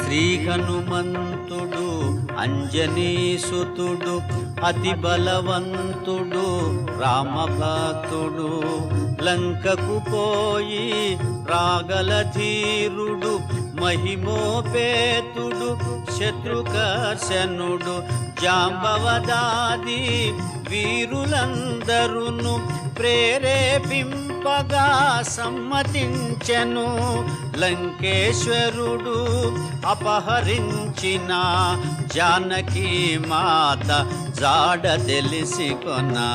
శ్రీ హనుమంతుడు అంజనీసుతుడు అతి బలవంతుడు రామభక్తుడు లంకకు పోయి రాగల ధీరుడు మహిమోపేతుడు శత్రుకర్షణుడు జాంబవదాది వీరులందరును ప్రేరేపింపగా సమ్మతించెను. లంకేశ్వరుడు అపహరించిన జానకి మాత జాడ తెలిసి కొన్నా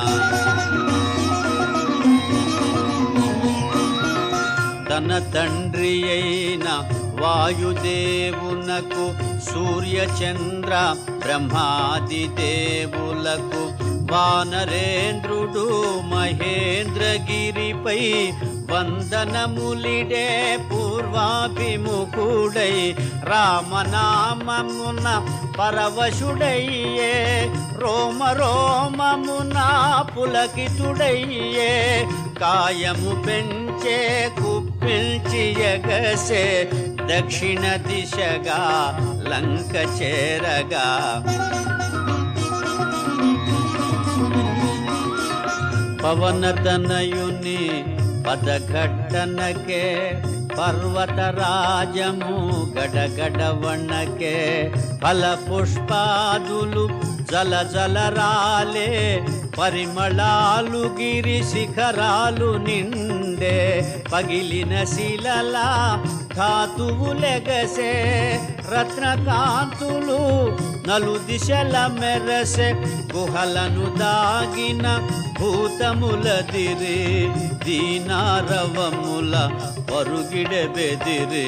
తన తండ్రి అయిన వాయుదేవునకు సూర్యచంద్ర బ్రహ్మాది దేవులకు వానరేంద్రుడు మహేంద్రగిరిపై వందనములిడే పూర్వాభిముఖుడై రామనామమున పరవశుడయ్యే రోమ రోమమున పులకితుడయ్యే కాయము పెంచే కుప్పిల్చి ఎగసే దక్షిణ దిశగా లంక చేరగా. పవనతనయుని పదఘట్టనకే పర్వతరాజము గడగడవణకే ఫల పుష్పాదులు జల జల రాలే పరిమళాలు గిరి శిఖరాలు నిన్న నిండే పగిలిన శిలలా ధాతువులెగసే రత్నకాంతులు నలు దిశల మెరసే గుహలను దాగిన భూతములదిరే దీనారవముల పరుగిడె బెదిరే.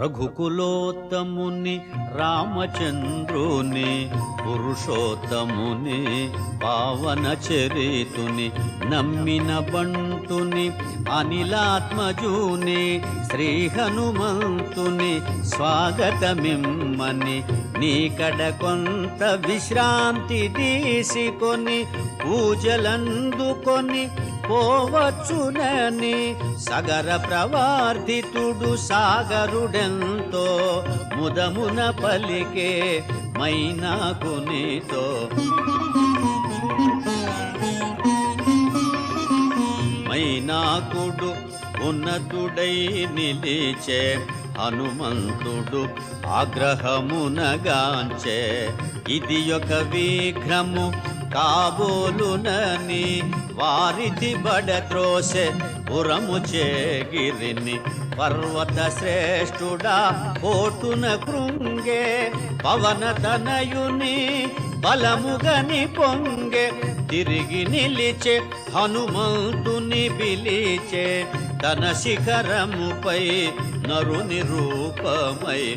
రఘుకులోత్తముని రామచంద్రుని పురుషోత్తముని పావన చరితుని నమ్మిన బంటుని అనిలాత్మజుని శ్రీ హనుమంతుని స్వాగతమిమ్మని నీకడ కొంత విశ్రాంతి తీసుకొని పూజలందుకొని పోవచ్చునని సగర ప్రవార్ధితుడు సాగరుడెంతో ముదమున పలికే మైనాకు వినాకుడు ఉన్నతుడై నిలిచే హనుమంతుడు ఆగ్రహమునగాంచే. ఇది ఒక విఘ్నము కాబోలునని వారిది బడద్రోసె పురము చేగిరిని. పర్వత శ్రేష్ఠుడా కోటున కృంగే పవన తనయుని బలముగని పొంగే తిరిగి నిలిచే హనుమంతుని పిలిచే తన శిఖరముపై నరుని రూపమై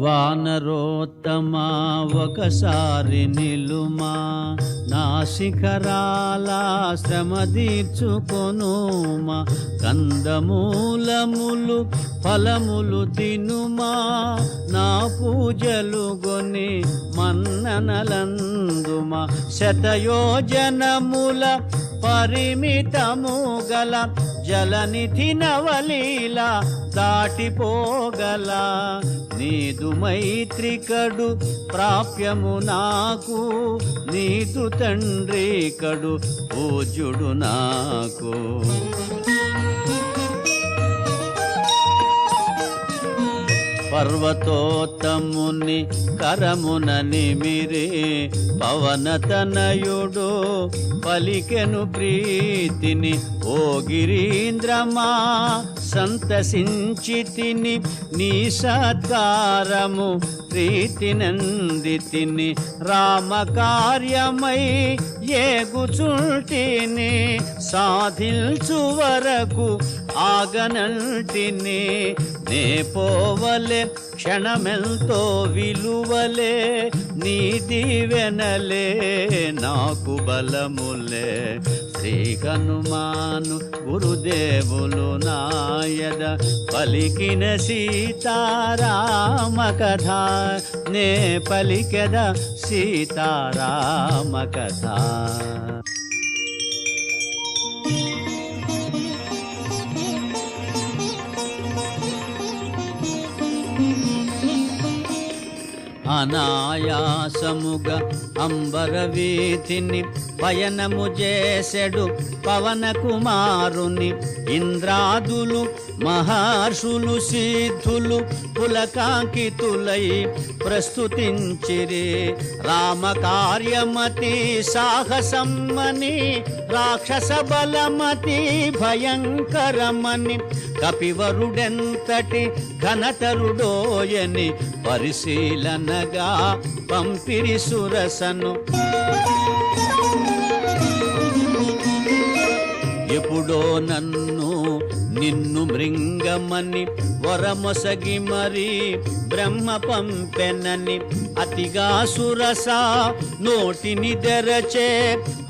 వానరోత్తమా ఒకసారి నిలుమా నా శిఖరాల శ్రమ తీర్చుకొనుమా కందమూలములు ఫలములు తినుమా నా పూజలు గొని మన్ననలందుమా శతయోజనముల పరిమితము గల జలనిధి నవలీల దాటిపోగల. నీదు మైత్రికడు ప్రాప్యము నాకు. నీదు తండ్రి కడు పూజ్యుడు నాకు. పర్వతోత్తముని కరమున నిమిరి పవనతనయుడు పలికెను ప్రీతిని. ఓ గిరీంద్రమా సంతసించి తిని నీ సత్కారము ప్రీతి నందితిని. రామ కార్యమై ఏగుచుంటిని సాధిల్చు వరకు ఆగనంటిని. నే పోవలే క్షణమెంతో విలువలే నీ దీవెనలే నాకు బలములే. శ్రీ హనుమాను గురుదేవులు నాయద పలికిన సీతారామ కథ నే పలికెద సీతారామ కథ అనాయాసముగా అంబరవీతిని పయనము చేసెడు పవన కుమారుని ఇంద్రాదులు మహర్షులు సిద్ధులు పులకాంకితులై ప్రస్తుతించిరి. రామకార్యమతి సాహసమ్మని రాక్షస బలమతి భయంకరమని కపివరుడెంతటి ఘనతరుడోయని అనగా పంపిరి సురసను. ఎప్పుడో నన్ను నిన్ను మృంగమని వరమొసగి మరి బ్రహ్మ పంపెనని అతిగా సురస నోటిని తెరచే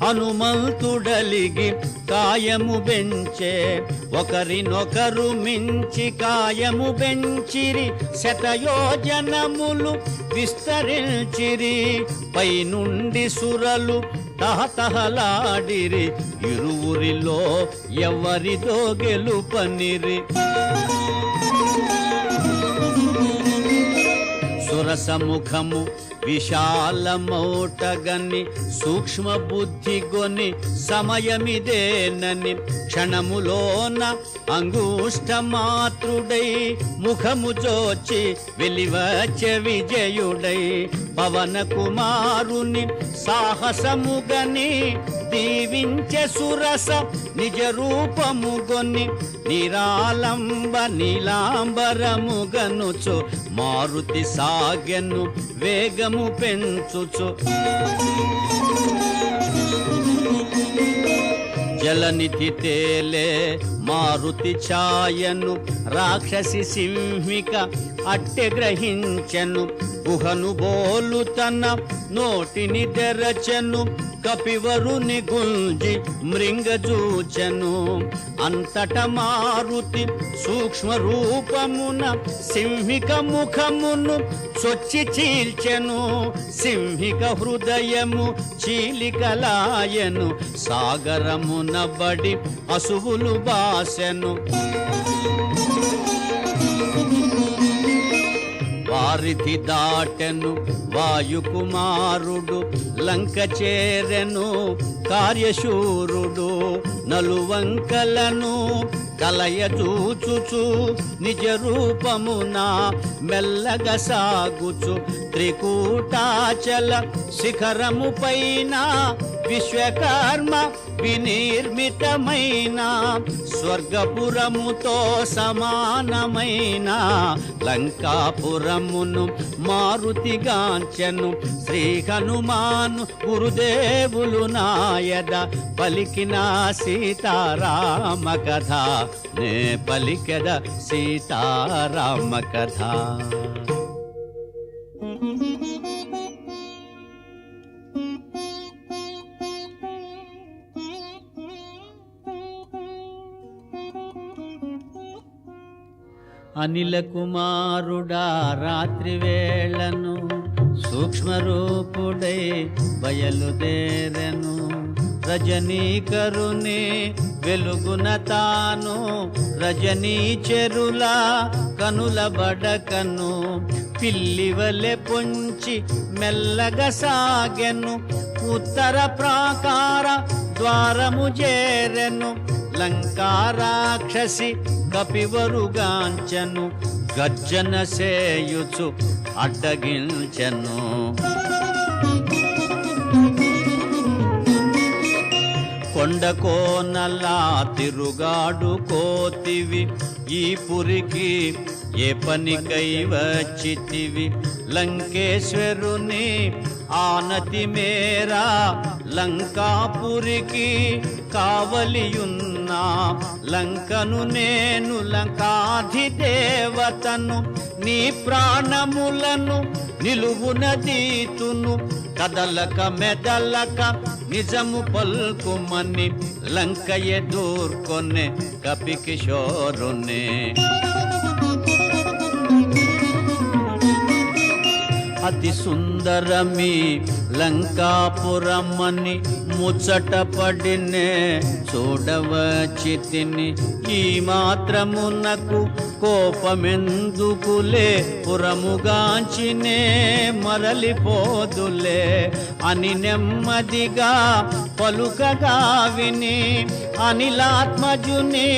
హనుమంతుడలిగి కాయము పెంచే ఒకరినొకరు మించి కాయము పెంచిరి శతయోజనములు విస్తరించిరి. పైనుండి సురలు తహతహలాడిరి. ఇరువురిలో ఎవరిదో గెలుపనిరి. సురసముఖము విశాలమౌటగని సూక్ష్మ బుద్ధి గొని సమయమిదేనని క్షణములోన అంగుష్ట మాతృడై ముఖము జోచి వెలివచ్చ విజయుడై పవన కుమారుని సాహసముగని దీవించ సురస నిజ రూపము గొని నిరాలంబ నీలాంబరముగనుచు మారుతి సాగెను వేగము పెంచుచు. జలనిధి తేలే మారుతి ఛాయను రాక్షసి సింహిక అట్టె గ్రహించెను. గుహను బోలు తన నోటిని తెరచెను కపివరుని గుంజి మృంగజూచెను అంతట మారుతి సూక్ష్మ రూపమున సింహిక ముఖమును సొచ్చి చీల్చెను. సింహిక హృదయము చీలికలాయను సాగరమున బడి అసువులు బాసెను. వారిధి దాటెను వాయుకుమారుడు లంక చేరెను కార్యశూరుడు. నలువంకలను కలయచూచుచు నిజ రూపమున మెల్లగ సాగుచు. త్రికూటాచల శిఖరము పైన విశ్వకర్మ వినిర్మితమైన స్వర్గపురముతో సమానమైన లంకాపురమును మారుతిగాంచెను శ్రీ హనుమాను గురుదేవులు నాయద పలికిన సీతారామ కథ. నే పలికెద సీతారామ కథ. అనిల కుమారుడా రాత్రి వేళను సూక్ష్మరూపుడై బయలుదేరను. రజనీకరుని వెలుగున తాను రజనీ చెరుల కనుల బడకను. పిల్లివలె పొంచి మెల్లగా సాగెను. ఉత్తర ప్రాకార ద్వారము చేరెను. లంకారాక్షసి కపివరుగాంచను గర్జన సేయుచు అడ్డగించెను. కొండ కోనలా తిరుగాడు కోతివి ఈ పురికి ఏ పనికై వచ్చితివి? లంకేశ్వరుని ఆనతి మేరా లంకాపురికి కావలియున్నా. లంకను నేను లంకాధిదేవతను నీ ప్రాణములను నిలువున దీతును. కదలక మెదలక నిజము పల్కుమని లంక దూర్కొనే కపి అతి సుందరమి లంకాపురమని ముచ్చట పడినే చూడవచితిని. ఈ మాత్రమునకు కోపమెందుకులే? పురముగాంచినే మరలిపోదులే? అని నెమ్మదిగా పలుకగా విని అనిలాత్మజుని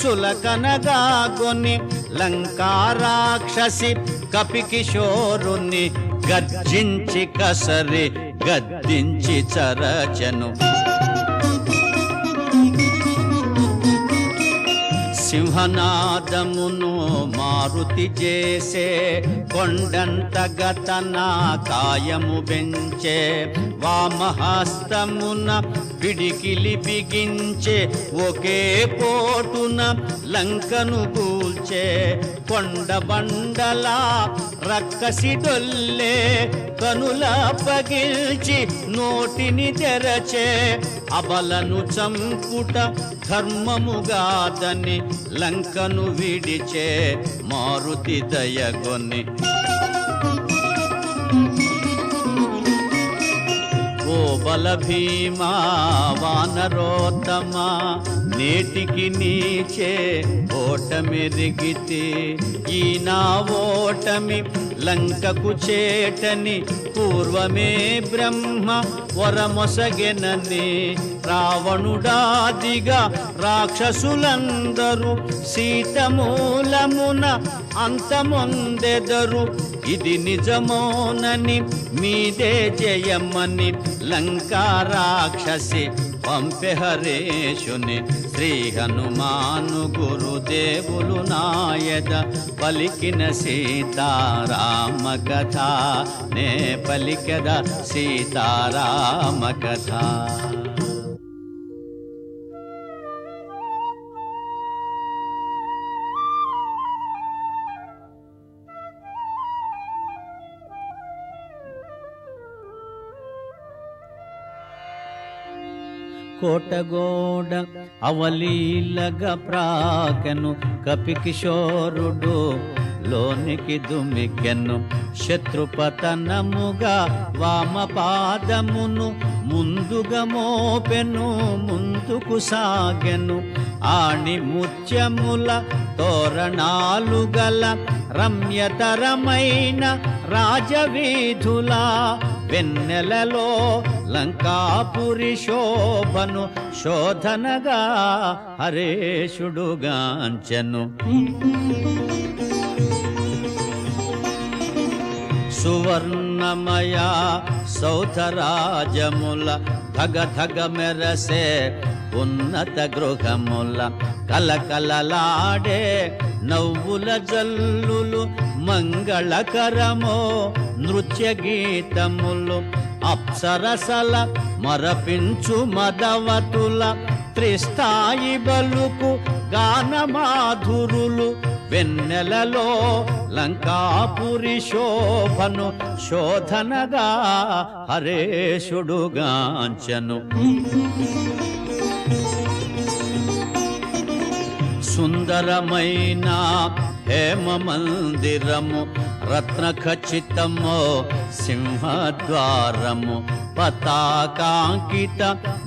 చులకనగా గొని లంకారాక్షసి కపి కిషోరుని గర్జించి కసరి గద్దించి చరచను. సింహనాదమును మారుతి చేసే కొండంత నా కాయము పెంచే వామహస్తమున పిడికిలి బిగించే ఒకే పోటున లంకను కూల్చే కొండ రక్కసి డొల్లే కనుల పగిల్చి నోటిని తెరచే అబలను చంపుట ధర్మముగాదని లంకను విడిచే మారుతి దయగొని ఓ బల భీమా వానరోత్తమ నేటికి నీచే ఓటమెరిగితే ఈ నా ఓటమి లంకకు చేటని పూర్వమే బ్రహ్మ వరమొసగెనని రావణుడాదిగా రాక్షసులందరూ సీతమూలమున అంతమొందెదరు. ఇది నిజమోనని మీదే జయమని లంకా రాక్షసి పంపె హరేషుని శ్రీ హనుమాను గురుదేవులు నాయద పలికిన సీతారామ కథ. నే పలికద సీతారామ కథ. కోటగోడ అవలీలగ ప్రాకెను కపి కిషోరుడు లోనికి దుమికెను శత్రుపతనముగా వామ పాదమును ముందుగా మోపెను ముందుకు సాగెను ఆణి ముత్యముల తోరణాలు గల రమ్యతరమైన రాజవీధులా వెన్నెలలో లంకాపురి శోభను శోధనగా హరేషుడుగాంచెను సువర్ణమయ సౌధరాజముల ధగ ధగ మెరసే ఉన్నత గృహముల కలకలలాడే నవ్వుల జల్లులు మంగళకరమో నృత్య గీతములు అప్సరసల మరపించు మదవతుల త్రిస్థాయి బలుకు గానమాధురులు వెన్నెలలో లంకాపురి శోభను శోధనగా హరేషుడుగాంచను సుందరమైన హేమ మందిరము రత్న ఖచ్చితము సింహద్వారము పతాకాంకిత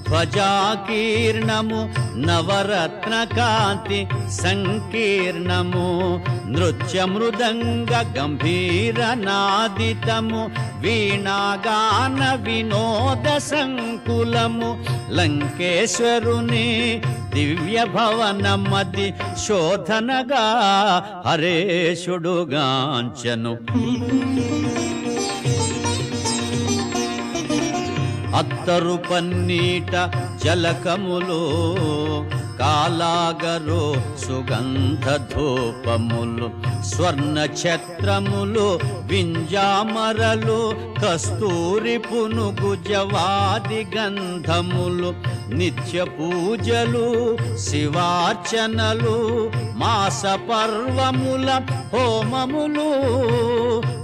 ధ్వజాకీర్ణము నవరత్న కాంతి సంకీర్ణము నృత్య మృదంగ గంభీర నాదితము వీణాగాన వినోద సంకులము లంకేశ్వరుని దివ్య భవనమది శోధనగా హరేశుడుగాంచను అత్తరు పన్నీట జలకములో కాలాగరు సుగంధ ధూపములు స్వర్ణ ఛత్రములు వింజామరలు కస్తూరి పునుగు జవాది గంధములు నిత్య పూజలు శివార్చనలు మాస పర్వముల హోమములు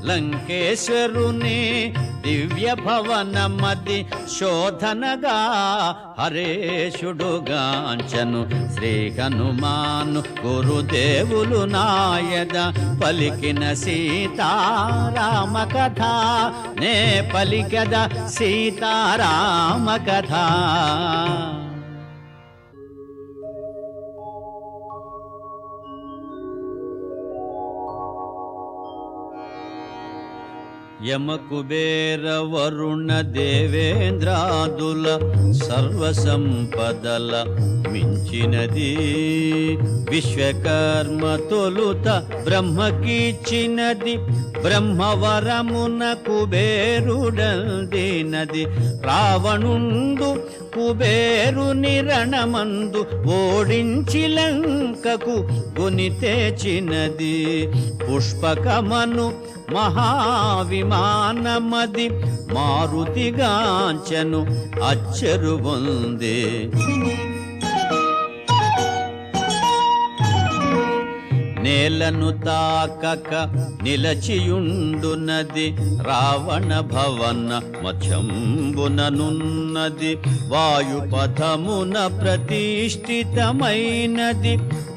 లంకేశ్వరుని దివ్య భవనమది శోధనగా హరేషుడుగాంచను శ్రీ హనుమాను గురుదేవులు నాయద పలికిన సీతారామ కథ. నే పలికద సీతారామ కథ. యమకుబేర వరుణ దేవేంద్రాదుల సర్వ సంపదల మించినది. విశ్వకర్మ తొలుత బ్రహ్మకిచ్చినది. బ్రహ్మవరమున కుబేరుడల్దినది రావణుండు కుబేరుని రణమందు ఓడించి లంకకు గుని తెచ్చినది. పుష్పకమను మహావిమానమది మారుతిగాంచను అచ్చరు ఉంది నేలను తాకక నిలచియుండునది రావణ భవన మధ్యంబుననున్నది వాయుపథమున ప్రతిష్ఠితమైనది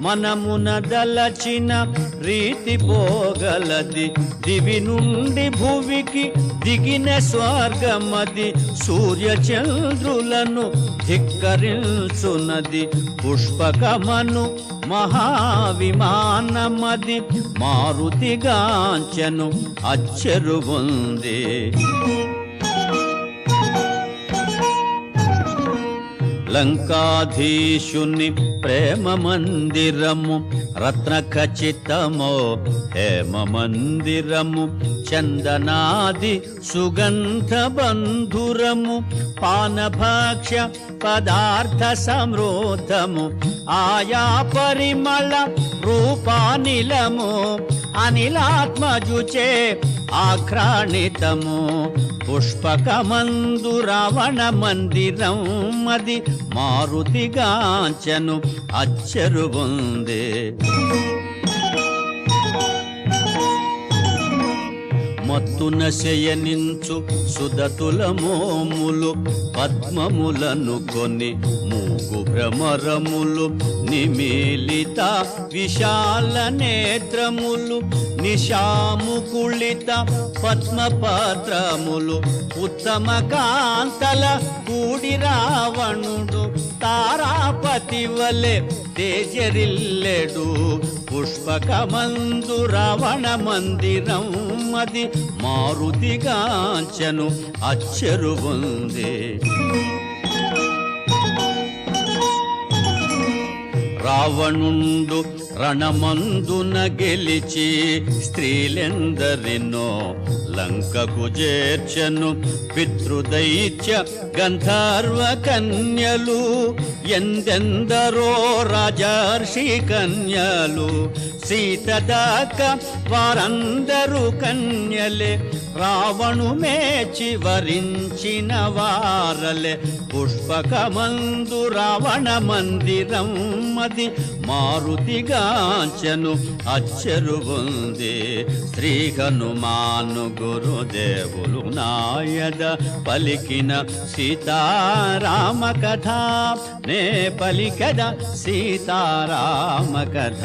మనమున దలచిన రీతి పోగలది. దివి నుండి భువికి దిగిన స్వర్గమది. సూర్యచంద్రులను ధిక్కరించునది. పుష్పకమను మహావిమానమది. మారుతిగాంచను అచ్చరు ఉంది లంకాధీశుని ప్రేమ మందిరము రత్న ఖచ్చితమో హేమ మందిరము చందనాది సుగంధ బంధురము పానభక్ష పదార్థ సమృద్ధము ఆయా పరిమళ రూపానిలము అనిలాత్మజుచే ఆఘ్రాణితము పుష్పకమందు రావణ మందిరం మది మారుతిగాంచను అచ్చరు ఉంది శయనించు సుదతుల మోములు పద్మములను కొని మూగు భ్రమరములు నిమిలిత విశాల నేత్రములు నిశాముకుళిత పద్మపత్రములు ఉత్తమ కాంతల కూడి రావణుడు తారాపతి వలె తేజరిల్లెడు పుష్పకమందు రావణ మందిరం అది మారుతిగాంచను అచ్చరు ఉంది. రావణుండు రణమందున గెలిచి స్త్రీలెందరినో లంకకు చేర్చను. పితృదైత్య గంధర్వ కన్యలు ఎందెందరో రాజర్షి కన్యలు. సీత దాకా వారందరూ కన్యలే. రావణుమే చివరించిన వారలే. పుష్పకమందు రావణ మందిరం మది. మారుతిగాంచను అచ్చరు ఉంది శ్రీ హనుమాను గురుదేవులు నాయద పలికిన సీతారామ కథ. నే పలికద సీతారామ కథ.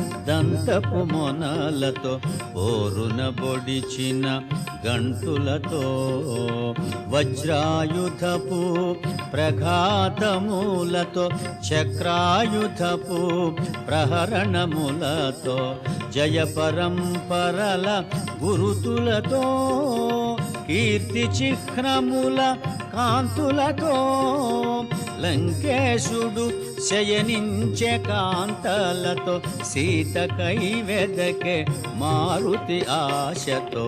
దంతపు మొనలతో పోరున పొడిచిన గంటులతో వజ్రాయుధపు ప్రఘాతములతో చక్రాయుధపు ప్రహరణములతో జయ పరంపరల గురుతులతో కీర్తి చిహ్నముల కాంతులతో లంకేశుడు శయనించే కాంతలతో సీత కైవెదకే మారుతి ఆశతో.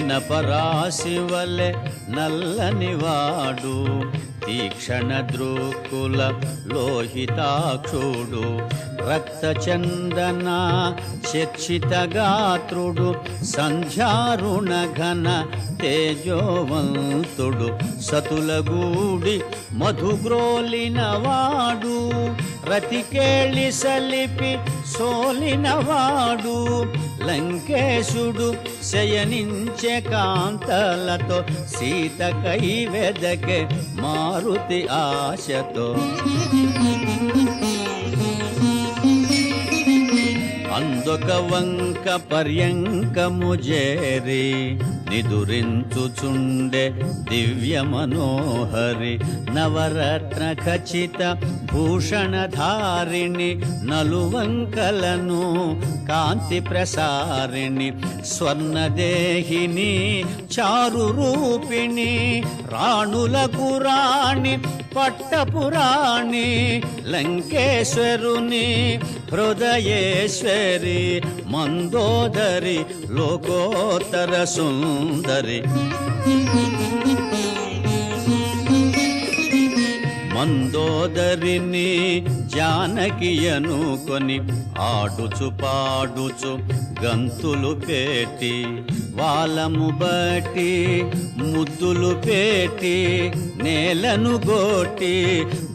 మినపరాశి నల్లనివాడు తీక్షణ ద్రోకుల లోహితాక్షుడు రక్తచందన చందన సంధ్యారుణ ఘన తేజోవంతుడు సతులగూడి మధుగ్రోలినవాడు రతికేళి సలిపి సోలినవాడు లంకేశుడు శయనించే కాంతలతో సీత కైవెదకే మారుతి ఆశతో. అందొక వంక పర్యంకము జేరి నిదురించుచుండే దివ్య మనోహరి నవరత్న ఖచ్చిత భూషణధారిణి నలువంకలను కాంతి ప్రసారిణి స్వర్ణదేహిని చారు రూపిణి రాణులకు రాణి పట్టపురాణి లంకేశ్వరుని హృదయేశ్వరి మందోదరి లోకోత్తర సుందరి. మందోదరిని జానకి అనుకొని ఆడుచు పాడుచు గంతులు పెట్టి వాళ్ళము బట్టి ముద్దులు పెట్టి నేలను గోటి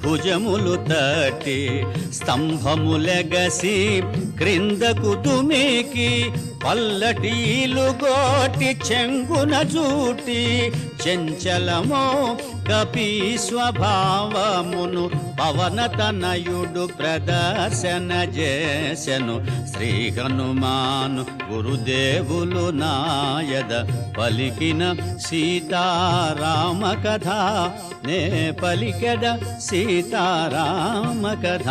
భుజములు తట్టి స్తంభములెగసి క్రిందకు దుమికి పల్లటీలు గోటి చెంగున జూటి చెంచలమో కపి స్వభావమును పవనతనయుడు ప్రదర్శన చేసెను. శ్రీ హనుమాను గురుదేవులు నాయద పలికిన సీతారామ కథ. నే పలికెద సీతారామ కథ.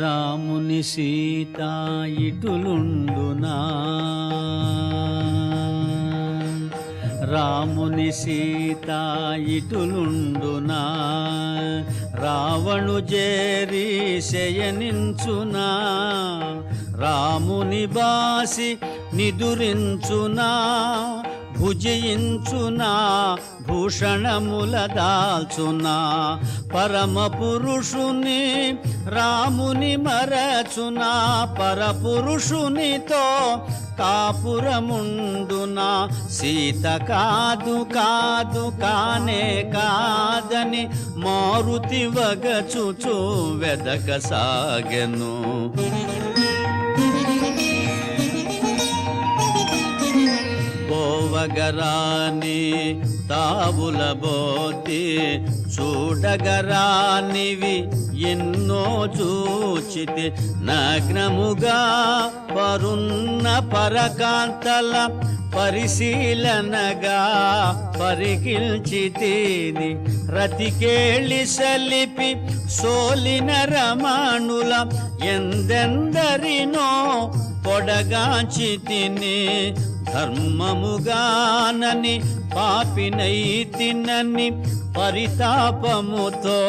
రాముని సీత ఇటులుండునా రాముని సీత ఇటులుండునా రావణు చేరి శయనించునా? రాముని బాసి నిదురించునా? భుజించునా భూషణముల దాల్చునా పరమ పురుషుని రాముని మరచునా పరపురుషునితో కాపురముండునా సీత కాదు కాదు కానే కాదని మారుతి వగచుచు వెదక సాగెను పోవగరాని తావుల బోతి చూడగరానివి ఎన్నో చూచితి నగ్నముగా పరున్న పరకాంతల పరిశీలనగా పరికిల్చితిని రతికేళి సలిపి సోలిన రమణుల ఎందెందరినో పొడగాచితిని ధర్మముగానని పాపినైతినని పరితాపముతో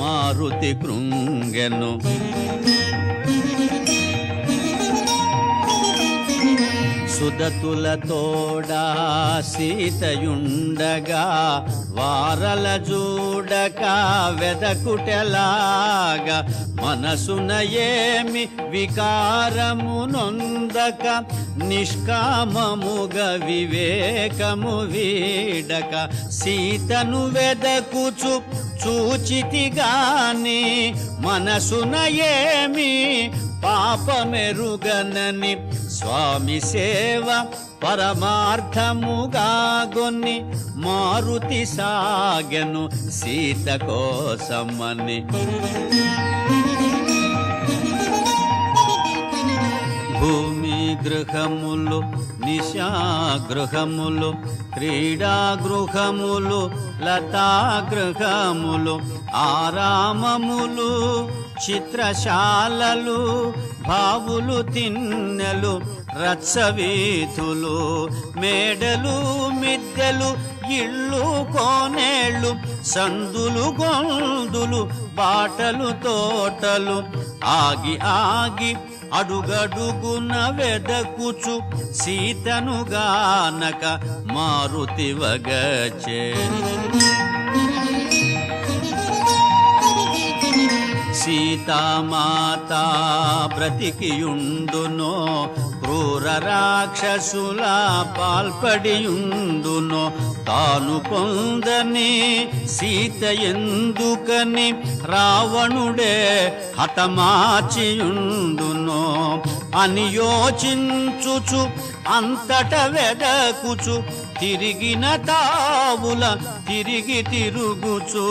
మారుతి కృంగెను. సుదతుల తోడా సీతయుండగా వారల చూడక వెదకుటెలాగా మనసున ఏమి వికారము నొందక నిష్కామముగ వివేకము వీడక. సీతను వెదకుచు చూచితిగాని మనసున ఏమి పాపమెరుగనని స్వామి సేవ పరమార్థముగా గొన్ని మారుతి సాగెను సీత కోసమని. భూమి గృహములు నిశాగృహములు క్రీడా గృహములు లతా గృహములు ఆరామములు చిత్రశాలలు బావులు తిన్నెలు రచ్చవీధులు మేడలు మిద్దెలు ఇళ్ళు కోనేళ్ళు సందులు గొందులు బాటలు తోటలు. ఆగి ఆగి అడుగడుగున వెదకుచు మారుతి గానక సీతామాత బ్రతికియుండునో క్రూర రాక్షసుల పాల్పడియుండునో తాను పొందని సీత ఎందుకని రావణుడే హతమాచియుండునో అని యోచించుచు అంతట వెదకుచు తిరిగిన తావుల తిరిగి తిరుగుచు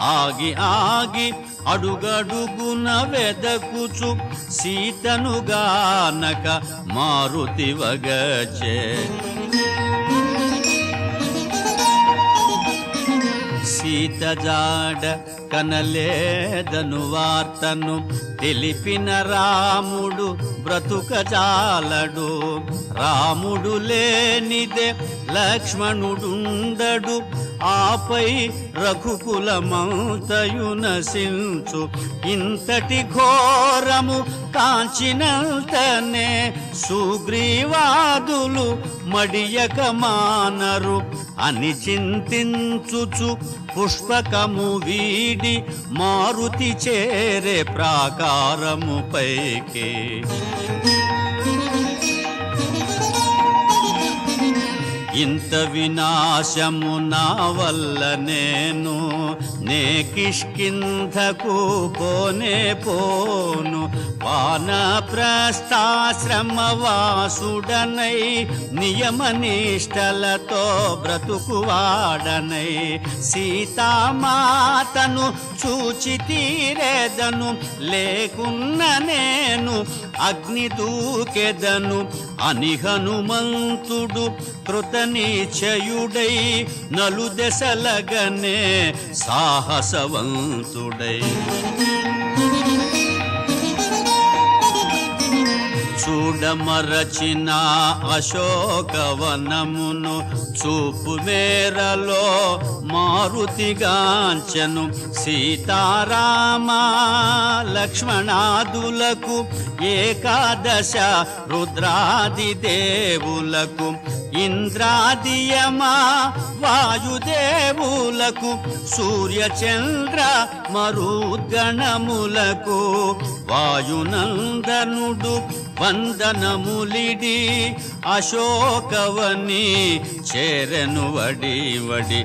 ఆగి ఆగి అడుగడుగున వెదకుచు సీతను గానక మారుతి వగచే. సీత జాడ కనలేదను వార్తను తెలిపిన రాముడు బ్రతుకజాలడు. రాముడు లేనిదే లక్ష్మణుడుండడు. ఆపై రఘుకులమంతయు నశించు. ఇంతటి ఘోరము కాంచినంతనే సుగ్రీవాదులు మడియక మానరు. అని చింతించుచు పుష్పకము వీడి మారుతి చేరే ప్రాకారము పైకి. ఇంత వినాశము నా వల్ల నేను నే కిష్కింధకు పోనే పోను. వానప్రస్థాశ్రమవాసుడనై నియమనిష్టలతో బ్రతుకువాడనై. సీతామాతను చూచి తీరేదను లేకున్న నేను అగ్ని దూకెదను అని హనుమంతుడు కృతనిచయుడై నలు దశలగనే సాహసవంతుడై. చూడమరచిన అశోకవనమును చూపు మేరలో మారుతిగాంచను సీతారామ లక్ష్మణాదులకు ఏకాదశ రుద్రాది దేవులకు ఇంద్రాదియమా వాయుదేవులకు సూర్యచంద్ర మరుద్గణములకు వాయునందనుడు వందనములిడి అశోకవని చేరను వడి వడి.